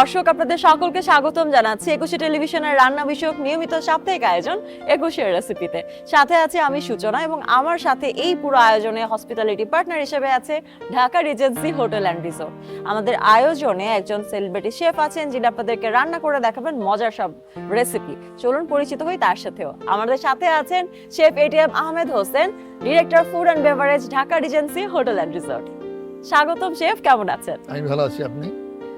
দর্শক, আপনাদের সকলকে স্বাগতম জানাচ্ছি একুশে টেলিভিশনের রান্না বিষয়ক নিয়মিত সাপ্তাহিক আয়োজন একুশের রেসিপিতে সাথে আছে আমি সূচনা এবং আমার সাথে এই পুরো আয়োজনে হসপিটালিটি পার্টনার হিসেবে আছে Dhaka Regency hotel and resort আমাদের আয়োজনে একজন সেলিব্রিটি শেফ আছেন যিনি আপনাদেরকে রান্না করে দেখাবেন মজার সব রেসিপি চলুন পরিচিত হই তার সাথেও। আমাদের সাথে আছেন chef ATM Ahmed Hossain director food and beverage Dhaka Regency hotel and resort স্বাগতম শেফ কেমন আছেন? আমি ভালো আছি, আপনি?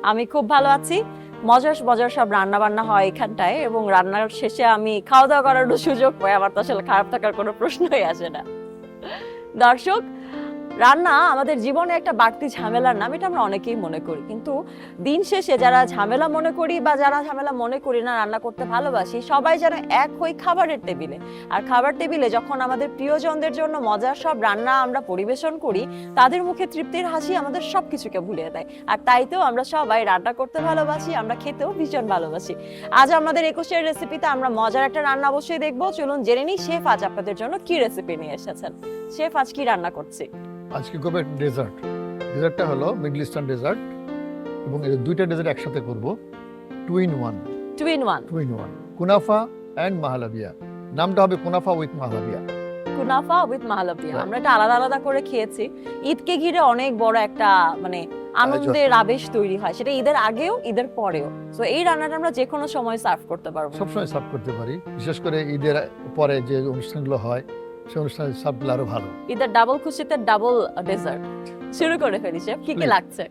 আমি খুব ভালো আছি। মজার মজার সব রান্না বান্না হয় এখানটায় এবং রান্নার শেষে আমি খাওয়া দাওয়া করার সুযোগ পাই। আমার তো আসলে খারাপ থাকার কোনো প্রশ্নই আসে না। দর্শক রান্না আমাদের জীবনে একটা বাড়তি ঝামেলার নাম, এটা আমরা অনেকেই মনে করি। কিন্তু দিন শেষে যারা ঝামেলা মনে করি বা যারা ঝামেলা মনে করি না, রান্না করতে ভালোবাসি, সবাই যেন এক হই খাবারের টেবিলে। আর খাবার টেবিলে যখন আমাদের প্রিয়জনদের জন্য মজার সব রান্না আমরা পরিবেশন করি, তাদের মুখে তৃপ্তির হাসি আমাদের সবকিছুকে ভুলিয়ে দেয়। আর তাই তো আমরা সবাই রান্না করতে ভালোবাসি, আমরা খেতেও ভীষণ ভালোবাসি। আজ আমাদের একুশের রেসিপিতে আমরা মজার একটা রান্না অবশ্যই দেখব। চলুন জেনে নিই, শেফ আজ আপনাদের জন্য কি রেসিপি নিয়ে এসেছেন? শেফ আজ কি রান্না করছি? আজকে করবে ডেজার্ট ডেজার্টটা হলো মিডল ইস্টার্ন ডেজার্ট এবং এর দুইটা ডেজার্ট একসাথে করব। Two in one two in one two in one kunafa and mahalabia নামটা হবে kunafa with mahalabia kunafa with Right. আমরা এটা আলাদা আলাদা করে খেয়েছি। ঈদকে ঘিরে অনেক বড় একটা মানে আনন্দের আবেশ তৈরি হয়। সেটা ঈদের আগেও ঈদের পরেও। তো এই রান্নাটা আমরা যে কোনো সময় সার্ভ করতে পারব। সবসময় সার্ভ করতে পারি। বিশেষ করে ঈদের পরে যে অনুষ্ঠানগুলো হয় সেই অনুষ্ঠানে সার্ভ করলে আরও ভালো। ঈদের ডাবল খুশিতে ডাবল ডেজার্ট শুরু করে ফেলি শেফ কি কি লাগছে?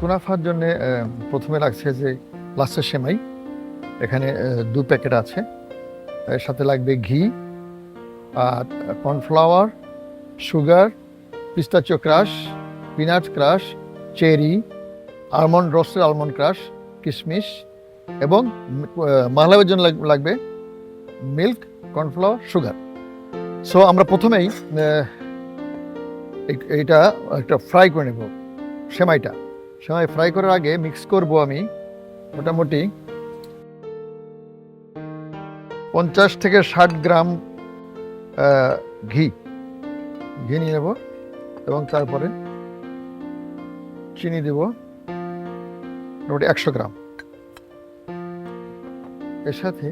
কুনাফার জন্য প্রথমে লাগছে যে লাচ্ছা সেমাই। এখানে দু প্যাকেট আছে। এর সাথে লাগবে ঘি আর cornflour sugar pistachio crush peanut crush cherry almond roasted almond crush কিশমিশ এবং মাহলাবের জন্য লাগ- লাগবে মিল্ক, কর্নফ্লাওয়ার, সুগার। সো আমরা প্রথমেই এইটা একটা ফ্রাই করে নেব, সেমাইটা। সেমাই ফ্রাই করার আগে মিক্স করব আমি মোটামুটি পঞ্চাশ থেকে ষাট গ্রাম ঘি। ঘি নিয়ে নেব এবং তারপরে চিনি দেব, মোটামুটি একশো গ্রাম। এর সাথে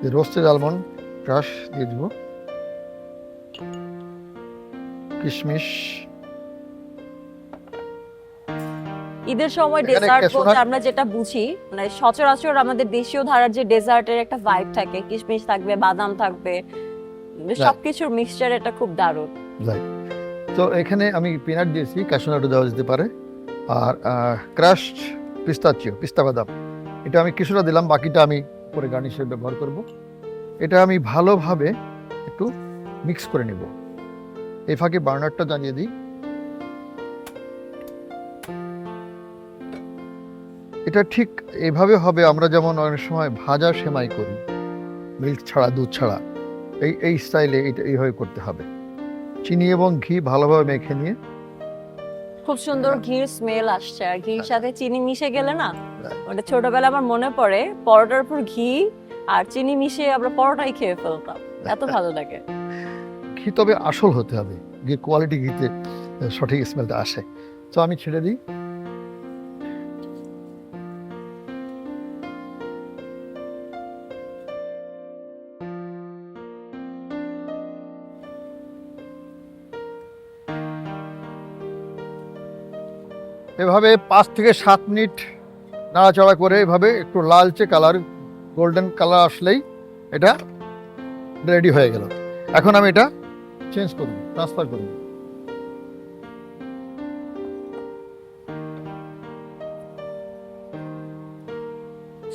যে রোস্টেড আলমন্ড ক্রাশ দিয়ে দেব। কিশমিশ। ঈদের সময় ডেজার্ট বলতে আমরা যেটা বুঝি মানে সচরাচর আমাদের দেশীয় ধারার যে ডেজার্টের একটা ভাইব থাকে কিশমিশ থাকবে বাদাম থাকবে সবকিছুর মিক্সচার এটা খুব দারুণ। তো এখানে আমি পিনাট দিয়েছি ক্যাশনাটও দেওয়া যেতে পারে। আর ক্রাশড পিস্তাচিও পিস্তা বাদাম। এটা আমি কিছুটা দিলাম, বাকিটা আমি পরে গার্নিশ ব্যবহার করব। এটা আমি ভালোভাবে একটু মিক্স করে নেব। এই ফাঁকে বার্নারটা জানিয়ে দিই। এটা ঠিক এভাবে হবে, আমরা যেমন অনেক সময় ভাজা সেমাই করি মিল্ক ছাড়া, দুধ ছাড়া, এই এই স্টাইলে এটা এইভাবে করতে হবে। চিনি এবং ঘি ভালোভাবে মেখে নিয়ে খুব সুন্দর ঘির স্মেল আসছে। আর ঘির হ্যাঁ। সাথে চিনি মিশে গেলে না ওটা ছোটবেলা আমার মনে পড়ে পরোটার উপর ঘি আর চিনি মিশিয়ে আমরা পরোটাই খেয়ে ফেলতাম। এত ভালো লাগে। ঘি তবে আসল হতে হবে। ঘি কোয়ালিটি ঘিতে সঠিক স্মেলটা আসে। তো আমি ছেড়ে দিই। এভাবে পাঁচ থেকে সাত মিনিট নাড়াচাড়া করে এভাবে একটু লালচে কালার গোল্ডেন কালার আসলেই এটা রেডি হয়ে গেল। এখন আমি এটা চেঞ্জ করব ট্রান্সফার করব।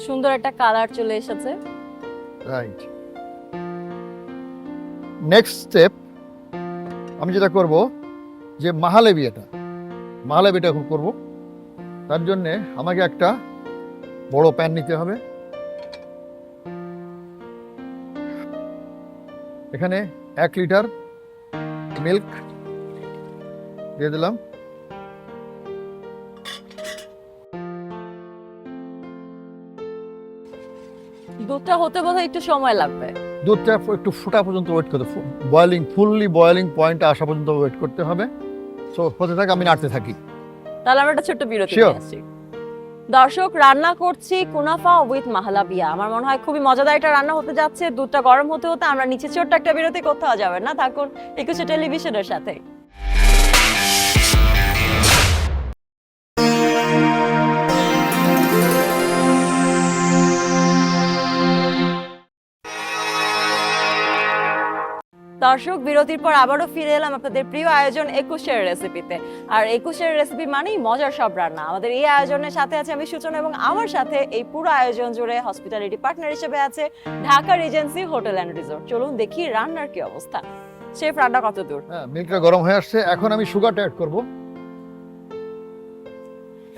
সুন্দর একটা কালার চলে এসেছে। রাইট নেক্সট স্টেপ আমি যেটা করব যে মাহালেবিয়াটা মাহালেবিয়াটা এখন করব। তার জন্যে আমাকে একটা বড় প্যান নিতে হবে। এখানে এক লিটার মিল্ক দিয়ে দিলাম। দুধটা হতে বোধহয় একটু সময় লাগবে। দুধটা একটু ফোটা পর্যন্ত ওয়েট করতে বয়েলিং ফুললি বয়েলিং পয়েন্টে আসা পর্যন্ত ওয়েট করতে হবে। সো হতে থাকে আমি নাড়তে থাকি। তাহলে আমরা একটা ছোট্ট বিরতি নিয়ে আসছি। দর্শক রান্না করছি কুনাফা উইথ মাহালাবিয়া। আমার মনে হয় খুবই মজাদার একটা রান্না হতে যাচ্ছে দুধটা গরম হতে হতে আমরা নিচে ছোট্ট একটা বিরতি কোথাও যাবে না। থাকুন একুশে টেলিভিশনের সাথে। দর্শক বিরতির পর আবারও ফিরে এলাম আপনাদের প্রিয় আয়োজন একুশের রেসিপিতে আর একুশের রেসিপি মানেই মজার সব রান্না। আমাদের এই আয়োজনের সাথে আছে আমি সূচনা এবং আমার সাথে এই পুরো আয়োজন জুড়ে হসপিটালিটি পার্টনার হিসেবে আছে Dhaka Regency hotel and resort চলুন দেখি রান্নার কি অবস্থা। শেফ রান্না কত দূর? হ্যাঁ মিল্কটা গরম হয়ে আসছে। এখন আমি সুগারটা অ্যাড করব।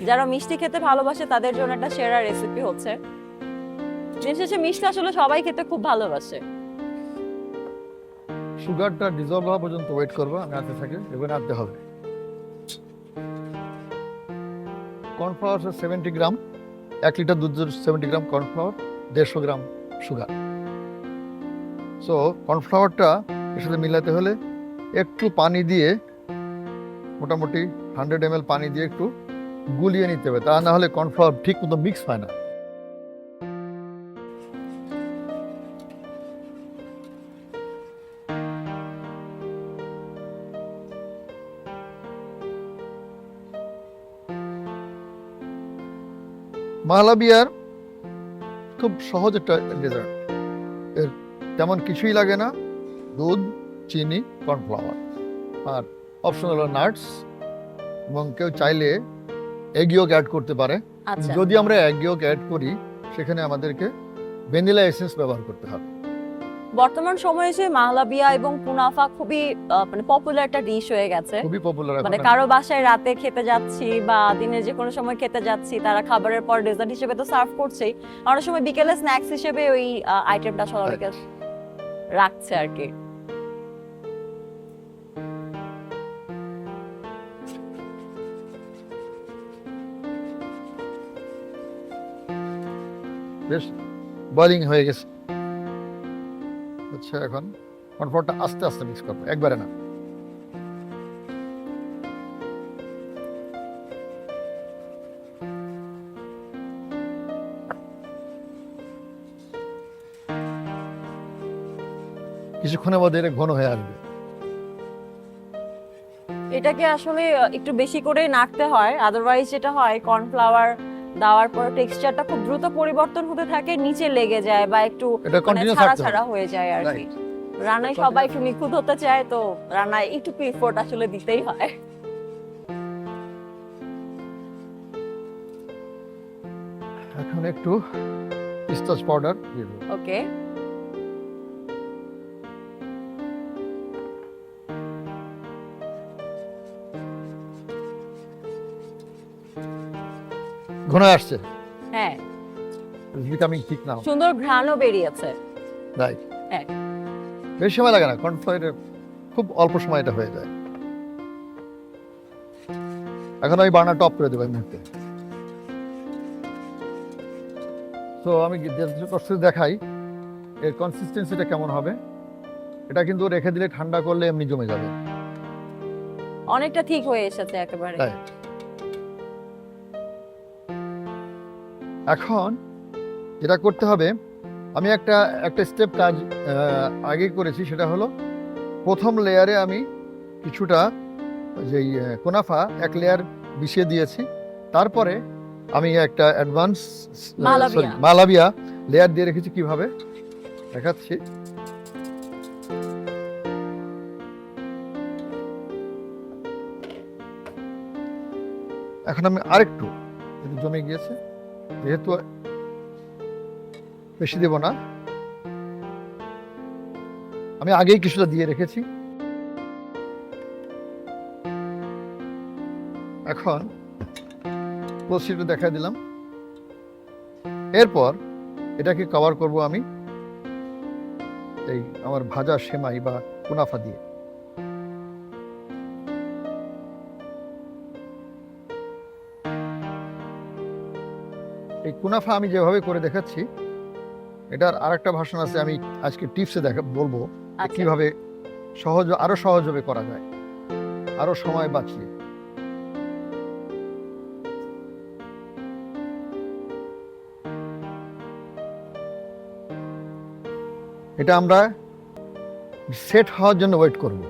যারা মিষ্টি খেতে ভালোবাসে তাদের জন্য একটা সেরা রেসিপি হচ্ছে। দিন শেষে মিষ্টি আসলে সবাই খেতে খুব ভালোবাসে। সুগারটা ডিজলভ হওয়া পর্যন্ত ওয়েট করব, আমি আনতে থাকি এবার আনতে হবে। কর্নফ্লাওয়ার সেভেন্টি গ্রাম এক লিটার দুধ সেভেন্টি গ্রাম কর্নফ্লাওয়ার দেড়শো গ্রাম সুগার সো কর্নফ্লাওয়ারটা এর সাথে মিলাতে হলে একটু পানি দিয়ে, মোটামুটি হান্ড্রেড এম পানি দিয়ে একটু গুলিয়ে নিতে হবে, তা না হলে কর্নফ্লাওয়ার ঠিক মতো মিক্স হয় না। মালাবিয়ার খুব সহজ একটা ডেজার্ট এর তেমন কিছুই লাগে না। দুধ চিনি কর্নফ্লাওয়ার আর অপশনাল হলো নাটস এবং কেউ চাইলে এগ ইয়োক অ্যাড করতে পারে। আচ্ছা। যদি আমরা এগ ইয়োক অ্যাড করি সেখানে আমাদেরকে ভ্যানিলা এসেন্স ব্যবহার করতে হবে। বর্তমান সময়ে এসে মাহলাবিয়া এবং কুনাফা খুবই মানে পপুলার একটা ডিশ হয়ে গেছে। খুবই পপুলার মানে কারও বাসায় রাতে খেতে যাচ্ছি বা দিনের যে কোনো সময় খেতে যাচ্ছি তারা খাবারের পর ডেজার্ট হিসেবে তো সার্ভ করছেই। অনেক সময় বিকেলে স্ন্যাক্স হিসেবে ওই আইটেমটা সবাইকে রাখছে আর কি। বেশ বয়লিং হয়ে গেছে। আচ্ছা এখন কর্নফ্লাওয়ারটা আস্তে আস্তে মিক্স করব, একবারে না। কিছুক্ষণের মধ্যে এটা ঘন হয়ে আসবে। এটাকে আসলে একটু বেশি করে নাড়তে হয় আদারওয়াইজ যেটা হয় কর্নফ্লাওয়ার দেওয়ার পর টেক্সচারটা খুব দ্রুত পরিবর্তন হতে থাকে নিচে লেগে যায় বা একটু মানে ছাড়া ছাড়া হয়ে যায় আর কি. রান্নায় সবাই একটু নিখুঁত হতে চায় তো রান্নায় একটু এফোর্ট আসলে দিতেই হয়। এখন একটু পিস্তাস পাউডার ওকে ঘন আসছে। হ্যাঁ। বিকামিং ঠিক নাও। সুন্দর ঘ্রাণও বেরিয়েছে। রাইট হ্যাঁ। বেশি সময় লাগে না কর্নফ্লাওয়ারে খুব অল্প সময় এটা হয়ে যায়। এখন আমি বার্নার টপ করে দেবো এই মুহূর্তে। তো আমি কষ্ট দেখাই এর কনসিস্টেন্সিটা কেমন হবে? এটা কিন্তু রেখে দিলে ঠান্ডা করলে এমনি জমে যাবে। অনেকটা ঠিক হয়ে এসেছে একেবারে। এখন যেটা করতে হবে আমি একটা একটা স্টেপ কাজ আগে করেছি সেটা হলো প্রথম লেয়ারে আমি কিছুটা যেই কোনাফা এক লেয়ার মিশিয়ে দিয়েছি। তারপরে আমি একটা অ্যাডভান্স মালাবিয়া। মালাবিয়া লেয়ার দিয়ে রেখেছি কীভাবে? দেখাচ্ছি। এখন আমি আরেকটু জমে গিয়েছে। যেহেতু বেশি দেব না, আমি আগেই কিছুটা দিয়ে রেখেছি। এখন প্রসিডিউর দেখা দিলাম। এরপর এটাকে কভার করব আমি এই আমার ভাজা সেমাই বা কুনাফা দিয়ে। কুনাফা আমি যেভাবে করে দেখাচ্ছি এটার আরেকটা ভাষণ আছে আমি আজকে টিপসে দেখা বলব আচ্ছা। কীভাবে সহজ আরও সহজভাবে করা যায় আরও সময় বাঁচিয়ে। এটা আমরা সেট হওয়ার জন্য ওয়েট করব।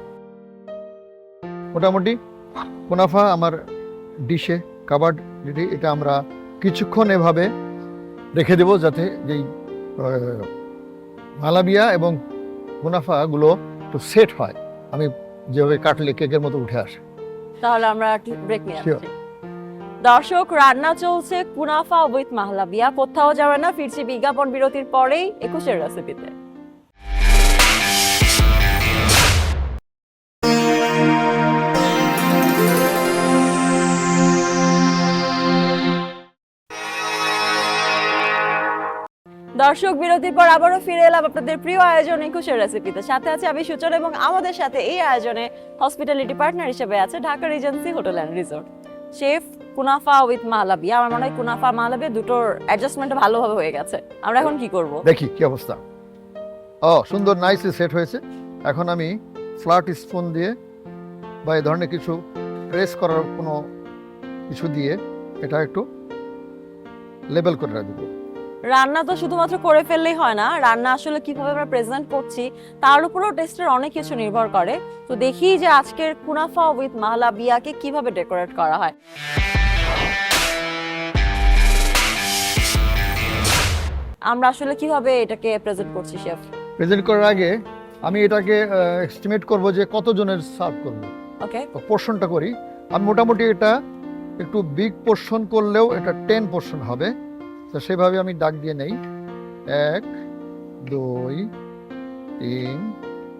মোটামুটি মুনাফা আমার ডিশে কাবার্ড এটা আমরা কিছুক্ষণ এভাবে রেখে দেব যাতে যেই মালাবিয়া এবং মুনাফাগুলো একটু সেট হয়। আমি যেভাবে কাটলে কেকের মতো উঠে আসে। তাহলে আমরা ব্রেক নিয়ে আসছি। দর্শক রান্না চলছে কুনাফা উইথ মাহলাবিয়া। কোথাও যাবে না ফিরছি বিজ্ঞাপন বিরতির পরেই একুশের রেসিপিতে দর্শক বিরতির পর আবারও ফিরে এলাম আপনাদের প্রিয় আয়োজন একুশের রেসিপিতে সাথে আছে আমি সূচনা এবং আমাদের সাথে এই আয়োজনে হসপিটালিটি পার্টনার হিসেবে আছে Dhaka Regency Hotel and Resort chef কুনাফা with মালাবি আমার মনে হয় কুনাফা মালাবি দুটোর অ্যাডজাস্টমেন্ট ভালোভাবে হয়ে গেছে। আমরা এখন কি করব? দেখি, কি অবস্থা? ও, সুন্দর নাইসলি সেট হয়েছে। এখন আমি ফ্ল্যাট স্পুন দিয়ে বা এই ধরনের কিছু প্রেস করার কোনো কিছু দিয়ে এটা একটু লেবেল করে রাখব। রান্না তো শুধুমাত্র করে ফেললেই হয় না রান্না আসলে কীভাবে আমরা প্রেজেন্ট করছি তার উপরেও টেস্টের অনেক কিছু নির্ভর করে। তো দেখি যে আজকের কুনাফা উইথ মাহলাবিয়াকে কীভাবে ডেকোরেট করা হয়। আমরা আসলে কীভাবে এটাকে প্রেজেন্ট করছি শেফ? প্রেজেন্ট করার আগে আমি এটাকে এস্টিমেট করব যে কতজনের সার্ভ করব। ওকে পোর্শনটা করি। আমি মোটামুটি এটা একটু বিগ পোর্শন করলেও এটা টেন পোর্শন হবে। তো সেভাবে আমি ডাক দিয়ে নেই। এক দুই তিন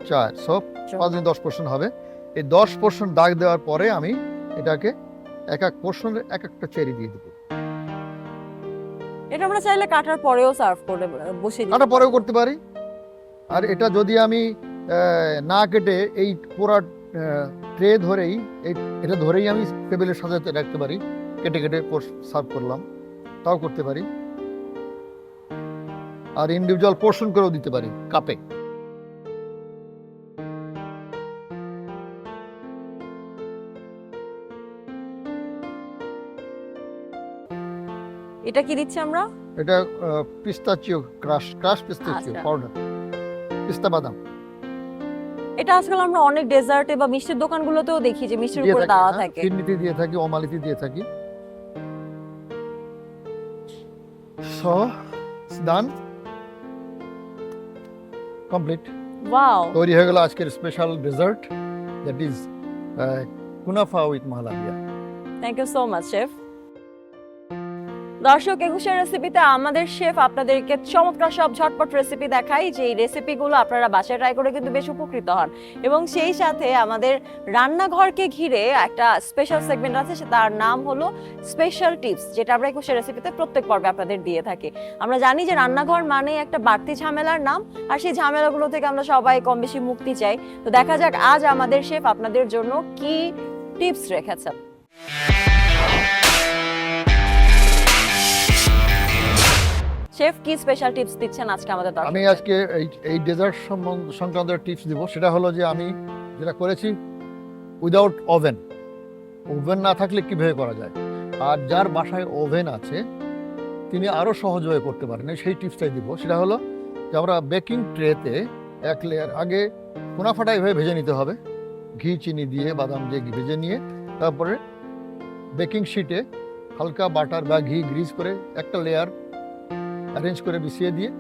চার। সব পাঁচ দিন দশ পোর্শন হবে। এই দশ পোর্শন ডাক দেওয়ার পরে আমি এটাকে এক এক পোর্শনের এক একটা চেরি দিয়ে দেবো। এটা আমরা চাইলে কাটার পরেও সার্ভ করে বসিয়ে দিতে কাটা পরেও করতে পারি। আর এটা যদি আমি না কেটে এই পুরা ট্রে ধরেই এটা ধরেই আমি টেবিলের সাজাতে রাখতে পারি। কেটে কেটে সার্ভ করলাম। তাও করতে পারি। আর ইন্ডিভিজুয়াল পোর্শন করেও দিতে পারি কাপে এটা কি দিচ্ছি আমরা? এটা pistachio crush crush pistachio. Powder পিস্তা বাদাম। এটা আজকাল আমরা অনেক ডেজার্টে বা মিষ্টির দোকানগুলোতেও দেখি যে মিষ্টির উপরে দেওয়া হ্যাঁ, থাকে। ফিরনিতে দিয়ে থাকি ওমালিতে দিয়ে থাকি। সো ডান কমপ্লিট ওয়াও তৈরি হয়ে গেল আজকের special dessert that is কুনাফা with mahalabia thank you so much chef দর্শক, একুশের রেসিপিতে আমাদের শেফ আপনাদেরকে চমৎকার সব ঝটপট রেসিপি দেখাই যে রেসিপিগুলো আপনারা বাসায় ট্রাই করে কিন্তু বেশ উপকৃত হন। এবং সেই সাথে আমাদের রান্নাঘরকে ঘিরে একটা স্পেশাল সেগমেন্ট আছে তার নাম হলো স্পেশাল টিপস যেটা আমরা একুশের রেসিপিতে প্রত্যেক পর্বে আপনাদের দিয়ে থাকি। আমরা জানি যে রান্নাঘর মানে একটা বাড়তি ঝামেলার নাম, আর সেই ঝামেলাগুলো থেকে আমরা সবাই কম বেশি মুক্তি চাই। তো দেখা যাক আজ আমাদের শেফ আপনাদের জন্য কি টিপস রেখেছেন। শেফ কি স্পেশাল টিপস দিচ্ছেন আজকে আমাদের আমি আজকে এই এই ডেজার্ট সংক্রান্ত টিপস দিব। সেটা হলো যে আমি যেটা করেছি উইদাউট ওভেন ওভেন না থাকলে কীভাবে করা যায়? আর যার বাসায় ওভেন আছে, তিনি আরও সহজভাবে করতে পারেন। সেই টিপসটাই দিব। সেটা হলো যে আমরা বেকিং ট্রেতে এক লেয়ার আগে মুনাফাটা এভাবে ভেজে নিতে হবে। ঘি, চিনি দিয়ে, বাদাম দিয়ে ভেজে নিয়ে, তারপরে বেকিং শিটে হালকা বাটার বা ঘি গ্রিজ করে একটা লেয়ার অ্যারেঞ্জ করে বিছিয়ে দিয়ে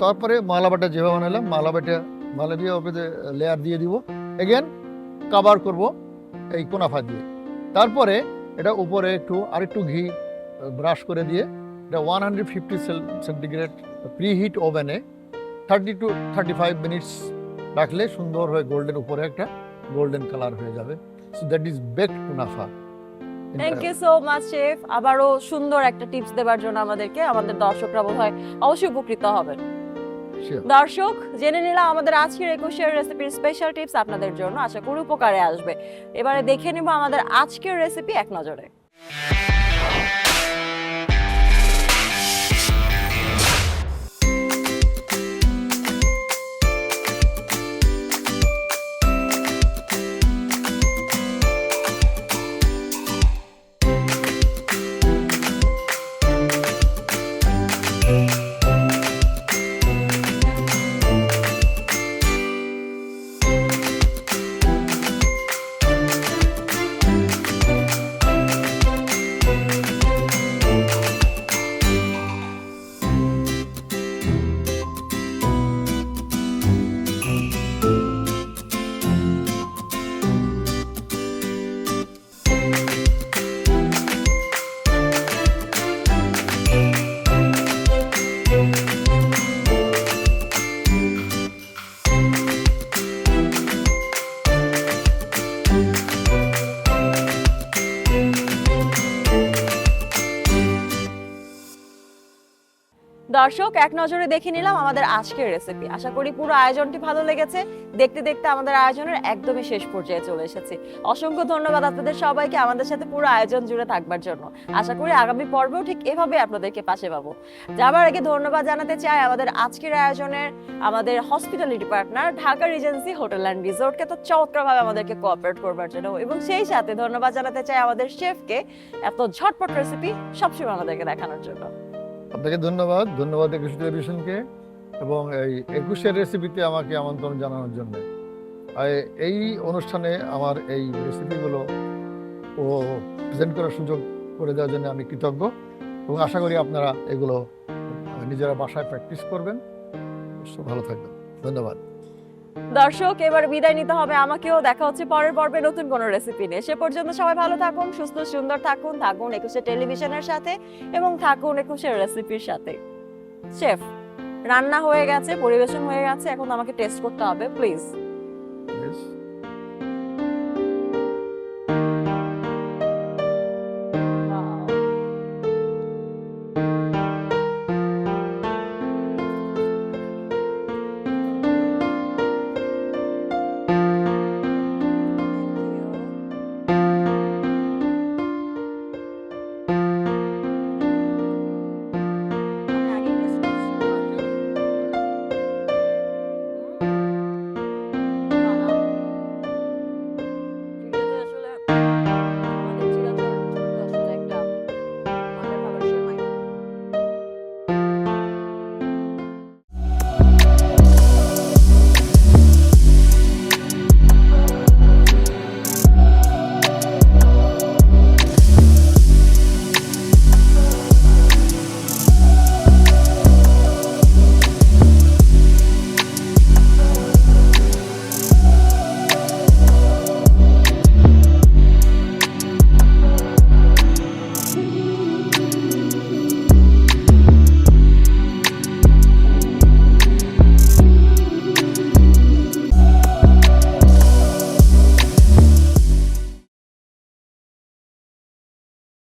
তারপরে মালাবাটা যেভাবে বানালাম, মালাবাটা, মালাবিয়া ওপরে লেয়ার দিয়ে দিব। এগেন কাভার করব এই কোনাফা দিয়ে। তারপরে এটা উপরে একটু, আরেকটু ঘি ব্রাশ করে দিয়ে এটা one hundred fifty centigrade preheat ওভেনে thirty two thirty five minutes রাখলে সুন্দর হয়ে গোল্ডেন উপরে একটা গোল্ডেন কালার হয়ে যাবে। So that is baked কুনাফা। Thank you so much chef আবারও সুন্দর একটা টিপস দেবার জন্য আমাদেরকে আমাদের দর্শকরা বোধ হয় অবশ্যই উপকৃত হবেন। দর্শক জেনে নিলাম আমাদের আজকের একুশের রেসিপির স্পেশাল টিপস আপনাদের জন্য। আশা করি উপকারে আসবে। এবারে দেখে নিব আমাদের আজকের রেসিপি এক নজরে। দর্শক, এক নজরে দেখে নিলাম আমাদের আজকের রেসিপি আশা করি পুরো আয়োজনটি ভালো লেগেছে। দেখতে দেখতে আমাদের আয়োজনের একদমই শেষ পর্যায়ে চলে এসেছি। অসংখ্য ধন্যবাদ আপনাদের সবাইকে আমাদের সাথে পুরো আয়োজন জুড়ে থাকবার জন্য। আশা করি আগামী পর্বেও ঠিক এভাবে আপনাদেরকে পাশে পাবো। যাবার আগে ধন্যবাদ জানাতে চাই আমাদের আজকের আয়োজনের আমাদের hospitality partner Dhaka Regency Hotel and রিসোর্টকে তো চমৎকারভাবে আমাদেরকে কোঅপারেট করবার জন্য। এবং সেই সাথে ধন্যবাদ জানাতে চাই আমাদের শেফকে এত ঝটপট রেসিপি সবসময় আমাদেরকে দেখানোর জন্য। আপনাকে ধন্যবাদ ধন্যবাদ একুশ টেলিভিশনকে এবং এই একুশের রেসিপিতে আমাকে আমন্ত্রণ জানানোর জন্য। এই অনুষ্ঠানে আমার এই রেসিপিগুলো ও প্রেজেন্ট করার সুযোগ করে দেওয়ার জন্য আমি কৃতজ্ঞ এবং আশা করি আপনারা এগুলো নিজেরা বাসায় প্র্যাকটিস করবেন। ভালো থাকবেন। ধন্যবাদ। দর্শক, এবার বিদায় নিতে হবে আমাকেও। দেখা হচ্ছে পরের পর্বে নতুন কোন রেসিপি নিয়ে। সে পর্যন্ত সবাই ভালো থাকুন, সুস্থ, সুন্দর থাকুন থাকুন একুশে টেলিভিশনের সাথে এবং থাকুন একুশের রেসিপির সাথে। শেফ, রান্না হয়ে গেছে, পরিবেশন হয়ে গেছে, এখন আমাকে টেস্ট করতে হবে প্লিজ